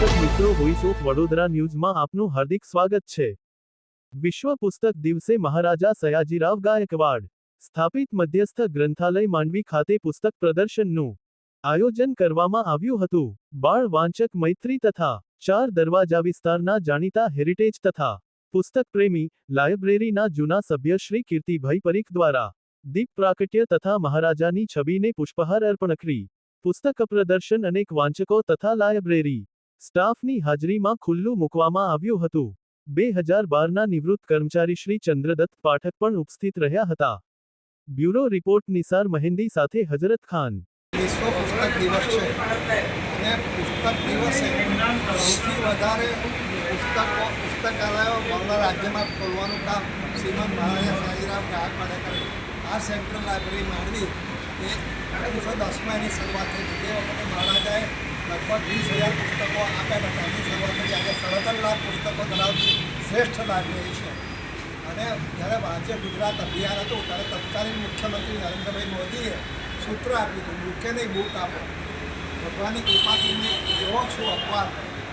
મિત્રો voice of Vadodara ન્યૂઝમાં આપનું હાર્દિક સ્વાગત છે. વિશ્વ પુસ્તક દિવસે મહારાજા સયાજીરાવ ગાયકવાડ, સ્થાપિત મધ્યસ્થ ગ્રંથાલય માંડવી ખાતે પુસ્તક પ્રદર્શનનું આયોજન કરવામાં આવ્યું હતું. બાળ વાંચક મૈત્રી તથા ચાર દરવાજા વિસ્તારના જાણીતા હેરિટેજ તથા પુસ્તક પ્રેમી લાયબ્રેરીના જૂના સભ્ય શ્રી કીર્તિભાઈ પરીખ દ્વારા દીપ પ્રાકટ્ય તથા મહારાજાની છબીને પુષ્પહાર અર્પણ કરી. પુસ્તક પ્રદર્શન અનેક વાંચકો તથા લાયબ્રેરી સ્ટાફની હાજરીમાં ખુલ્લું મૂકવામાં આવ્યું હતું. બે હજાર બારના નિવૃત્ત કર્મચારી શ્રી ચંદ્રદત્ત પાઠક પણ ઉપસ્થિત રહ્યા હતા. બ્યુરો રિપોર્ટ નિસાર મહેંદી સાથે હજરત ખાન. વિશ્વ પુસ્તક દિવસ છે. અને પુસ્તક દિવસે સૌથી વધારે પુસ્તકો, પુસ્તકાલયો બરોડા રાજ્યમાં ખોલવાનું કામ શ્રીમંત મહારાજા સાજીરાવ ગાયકવાડે કર્યું. આ સેન્ટ્રલ લાઇબ્રેરી માંડવી એ ઓગણીસો દસમાં એની શરૂઆત થઈ. તે વખતે મહારાજાએ લગભગ વીસ હજાર પુસ્તકો આપ્યા હતા. એની શરૂઆત થઈ આજે સડતર લાખ પુસ્તકો ધરાવતી શ્રેષ્ઠ લાઇબ્રેરી છે. અને જ્યારે વાંચે ગુજરાત અભિયાન હતું, ત્યારે તત્કાલીન મુખ્યમંત્રી નરેન્દ્રભાઈ મોદીએ સૂત્ર આપ્યું હતું બુકે નહીં બુક આપો. ભગવાનની કૃપાથી એવો છું અપવાદ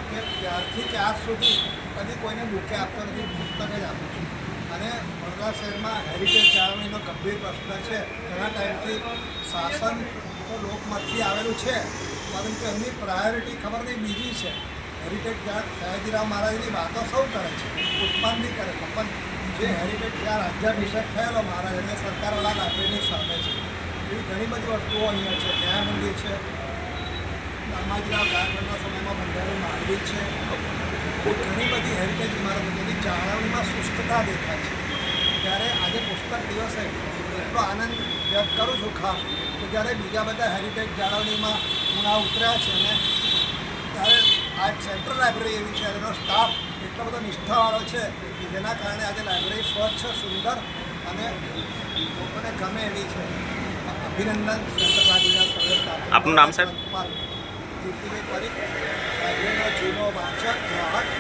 કે ત્યારથી કે સુધી કદી કોઈને બુકે આપતો નથી, પુસ્તક જ આપું છું. અને વડોદરા શહેરમાં હેરિટેજ જાળવણીનો ગંભીર પ્રશ્ન છે. ઘણા ટાઈમથી શાસન તો લોકમતથી આવેલું છે. પરંતુ એમની પ્રાયોરિટી ખબર નહીં, બીજી છે. હેરિટેજ ગાર્ડ સયાજીરાવ મહારાજની વાતો સૌ કરે છે. ઉત્પાદન બી કરે છે. પણ જે હેરિટેજ ગાર્ડ રાજ્યાભિષેક થયેલો મહારાજ, એને સરકાર સરકારવાળા લાઇબ્રેરીની સામે છે. એવી ઘણી બધી વસ્તુઓ અહીંયા છે. ન્યાય મંદિર છે. દામાજીરાવ ગાર્ડનના સમયમાં બંધાયેલું માંડવી છે. ઘણી બધી હેરિટેજ ઇમારતો જેની જાળવણીમાં શુષ્કતા દેખાય છે. ત્યારે આજે પુસ્તક દિવસે એટલો આનંદ વ્યક્ત કરું છું ખાસ કે જ્યારે બીજા બધા હેરિટેજ જાળવણીમાં ગુણા ઉતર્યા છે અને ત્યારે આ સેન્ટ્રલ લાઇબ્રેરી એવી છે એનો સ્ટાફ એટલો બધો નિષ્ઠાવાળો છે કે જેના કારણે આજે લાઇબ્રેરી સ્વચ્છ સુંદર અને લોકોને ગમે એવી છે અભિનંદન સેન્ટ્રલ લાઇબ્રેરીના આપનું નામ, સાહેબ? કીર્તિભાઈ પરીખ લાઇબ્રેરીનો જૂનો વાંચક ગ્રાહક.